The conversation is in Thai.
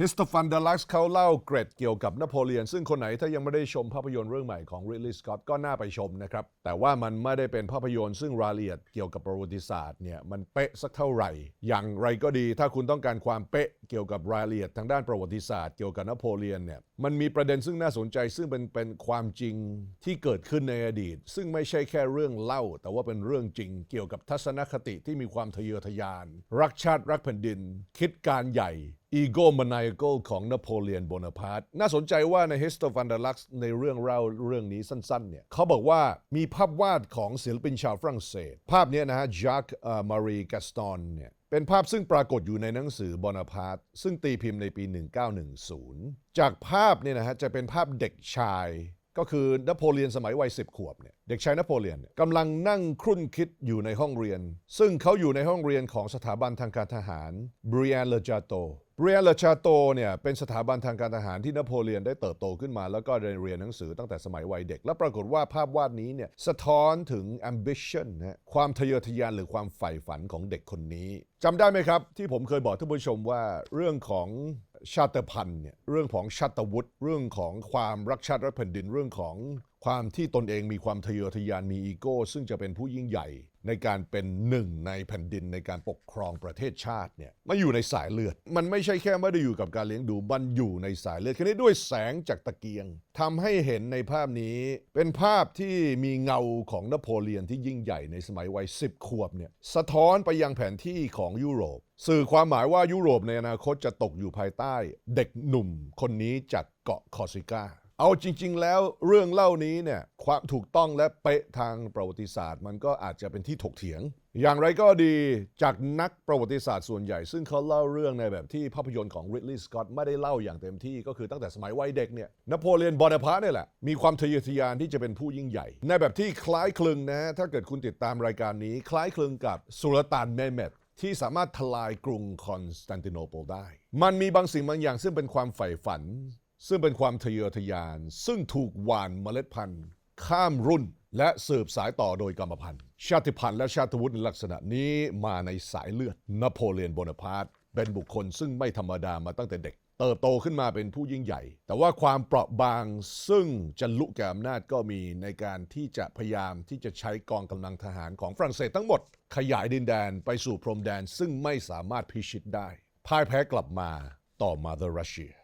ฮิสโตฟันเดลักซ์เขาเล่าเกร็ดเกี่ยวกับนโปเลียน ซึ่งคนไหนถ้ายังไม่ได้ชมภาพยนตร์เรื่องใหม่ของริลลี่สกอตก็น่าไปชมนะครับ แต่ว่ามันไม่ได้เป็นภาพยนตร์ซึ่งรายละเอียดเกี่ยวกับประวัติศาสตร์เนี่ยมันเป๊ะสักเท่าไหร่ อย่างไรก็ดีถ้าคุณต้องการความเป๊ะเกี่ยวกับรายละเอียดทางด้านประวัติศาสตร์เกี่ยวกับนโปเลียนเนี่ยมันมีประเด็นซึ่งน่าสนใจซึ่งเป็นเป็นความจริงที่เกิดขึ้นในอดีต ซึ่งไม่ใช่แค่เรื่องเล่า แต่ว่าเป็นเรื่องจริงเกี่ยวกับทัศนคติที่มีความทะเยอทะยาน รักชาติรักแผ่นดิน คิดการใหญ่ อีโกมานายโกของนโปเลียนโบนาพาร์ตน่าสนใจว่าใน h i s t o f a n d e r l u x ในเรื่องเล่าเรื่องนี้สั้นๆเนี่ยเขาบอกว่ามีภาพวาดของศิลปินชาวฝรั่งเศส ภาพนี้นะฮะจ a ์ q มารีกาสตอนเนี่ยเป็นภาพซึ่งปรากฏอยู่ในหนังสือบอนาพาร์ตซึ่งตีพิมพ์ในปี 1910 จากภาพเนี่ยนะฮะจะเป็นภาพเด็กชาย ก็คือนโปเลียนสมัยวัย10ขวบเนี่ยเด็กชายนโปเลียนเนี่ยกำลังนั่งครุ่นคิดอยู่ในห้องเรียน ซึ่งเขาอยู่ในห้องเรียนของสถาบันทางการทหารบริ a นเลจาโตบริ a นเลจาโตเนี่ยเป็นสถาบันทางการทหารที่นโปเลียนได้เติบโตขึ้นมา แล้วก็ได้เรียนหนังสือตั้งแต่สมัยวัยเด็ก และปรากฏว่าภาพวาดนี้เนี่ยสะท้อนถึง ambition นะความทะเยอทะยานหรือความใฝ่ฝันของเด็กคนนี้จำได้ไหมครับ ที่ผมเคยบอกท่านผู้ชมว่าเรื่องของ ชาติพันธุ์เนี่ยเรื่องของชาติวุฒิเรื่องของความรักชาติรักแผ่นดินเรื่องของ ความที่ตนเองมีความทะเยอทะยานมีอีโก้ ซึ่งจะเป็นผู้ยิ่งใหญ่ ในการเป็นหนึ่งในแผ่นดินในการปกครองประเทศชาติเนี่ยมาอยู่ในสายเลือด มันไม่ใช่แค่ไม่ได้อยู่กับการเลี้ยงดูมันอยู่ในสายเลือดแค่นี้ด้วยแสงจากตะเกียงทำให้เห็นในภาพนี้ เป็นภาพที่มีเงาของนโปเลียนที่ยิ่งใหญ่ในสมัยวัย10ขวบเนี่ยสะท้อนไปยังแผนที่ของยุโรป สื่อความหมายว่ายุโรปในอนาคตจะตกอยู่ภายใต้ เด็กหนุ่มคนนี้จากเกาะคอร์ซิกา เอาจริง ๆ แล้วเรื่องเล่านี้เนี่ยความถูกต้องและเป๊ะทางประวัติศาสตร์ มันก็อาจจะเป็นที่ถกเถียง อย่างไรก็ดีจากนักประวัติศาสตร์ส่วนใหญ่ ซึ่งเขาเล่าเรื่องในแบบที่ภาพยนตร์ของริ d ลีย์สกอตไม่ได้เล่าอย่างเต็มที่ก็คือตั้งแต่สมัยวัยเด็กเนี่ยนโปเลียนบอนาพาร์ตเนี่ยแหละ มีความทะเยอทะยานที่จะเป็นผู้ยิ่งใหญ่ ในแบบที่คล้ายคลึงนะฮะถ้าเกิดคุณติดตามรายการนี้ คล้ายคลึงกับสุลต่านเมเมตที่สามารถทลายกรุงคอนสแตนติโนเปิลได้ มันมีบางสิ่งบางอย่างซึ่งเป็นความใฝ่ฝัน ซึ่งเป็นความทะเยอทะยาน ซึ่งถูกหว่านเมล็ดพันธุ์ ข้ามรุ่นและสืบสายต่อโดยกรรมพันธุ์ ชาติพันธุ์และชาติวุฒิลักษณะนี้มาในสายเลือดนโปเลียนโบนาพาร์ตเป็นบุคคลซึ่งไม่ธรรมดามาตั้งแต่เด็ก เติบโตขึ้นมาเป็นผู้ยิ่งใหญ่ แต่ว่าความเปราะบางซึ่งจะลุกแก่อำนาจก็มีในการที่จะพยายามที่จะใช้กองกำลังทหารของฝรั่งเศสทั้งหมด ขยายดินแดนไปสู่พรมแดนซึ่งไม่สามารถพิชิตได้พ่ายแพ้กลับมาต่อมาเดอร์รัสเซีย